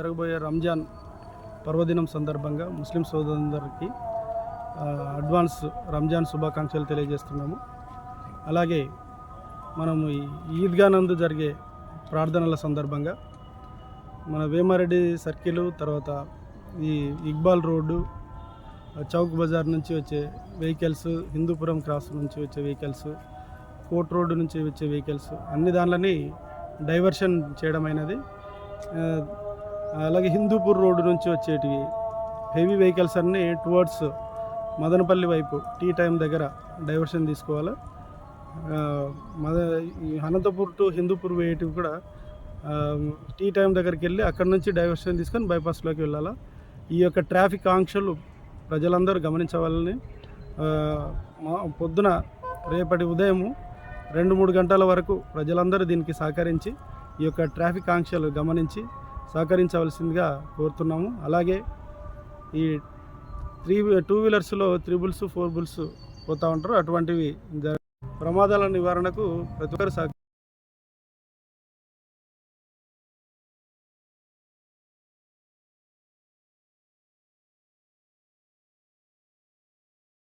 జరగబోయే రంజాన్ పర్వదినం సందర్భంగా ముస్లిం సోదరులందరికీ అడ్వాన్స్ రంజాన్ శుభాకాంక్షలు తెలియజేస్తున్నాము. అలాగే మనము ఈ ఈద్గా నందు జరిగే ప్రార్థనల సందర్భంగా మన వేమారెడ్డి సర్కిల్ తర్వాత ఈ ఇక్బాల్ రోడ్డు చౌక్ బజార్ నుంచి వచ్చే వెహికల్స్ హిందూపురం క్రాస్ నుంచి వచ్చే వెహికల్స్ కోట్ రోడ్డు నుంచి వచ్చే వెహికల్స్ అన్ని దానిలని డైవర్షన్ చేయడం అయినది అలాగే హిందూపూర్ రోడ్డు నుంచి వచ్చేటివి హెవీ వెహికల్స్ అన్నీ టువర్డ్స్ మదనపల్లి వైపు టీ టైం దగ్గర డైవర్షన్ తీసుకోవాలి. మద అనంతపూర్ టు హిందూపూర్ వేయటివి కూడా టీ టైం దగ్గరికి వెళ్ళి అక్కడ నుంచి డైవర్షన్ తీసుకొని బైపాస్లోకి వెళ్ళాలా. ఈ యొక్క ట్రాఫిక్ ఆంక్షలు ప్రజలందరూ గమనించవాలని పొద్దున రేపటి ఉదయము రెండు మూడు గంటల వరకు ప్రజలందరూ దీనికి సహకరించి ఈ యొక్క ట్రాఫిక్ ఆంక్షలు గమనించి సహకరించవలసిందిగా కోరుతున్నాము. అలాగే ఈ త్రీ టూ వీలర్స్లో త్రిబుల్స్ ఫోర్ బుల్స్ పోతూ ఉంటారు. అటువంటివి ప్రమాదాల నివారణకు ప్రతి ఒక్కరు సహ